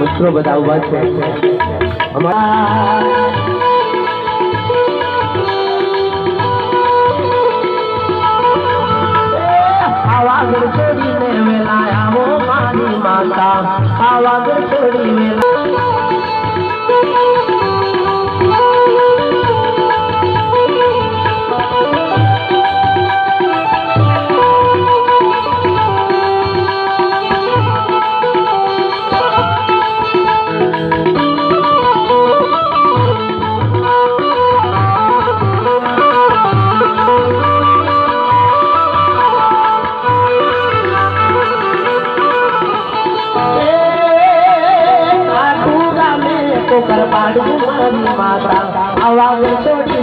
મિત્રો બધા ઊભા છે. અમારા આવાગળ છોડીને વેલા આવો મારી માતા. આવાગળ છોડી વેલા கொக்கர பாடுமா மாதா அவாவும் தோட்டி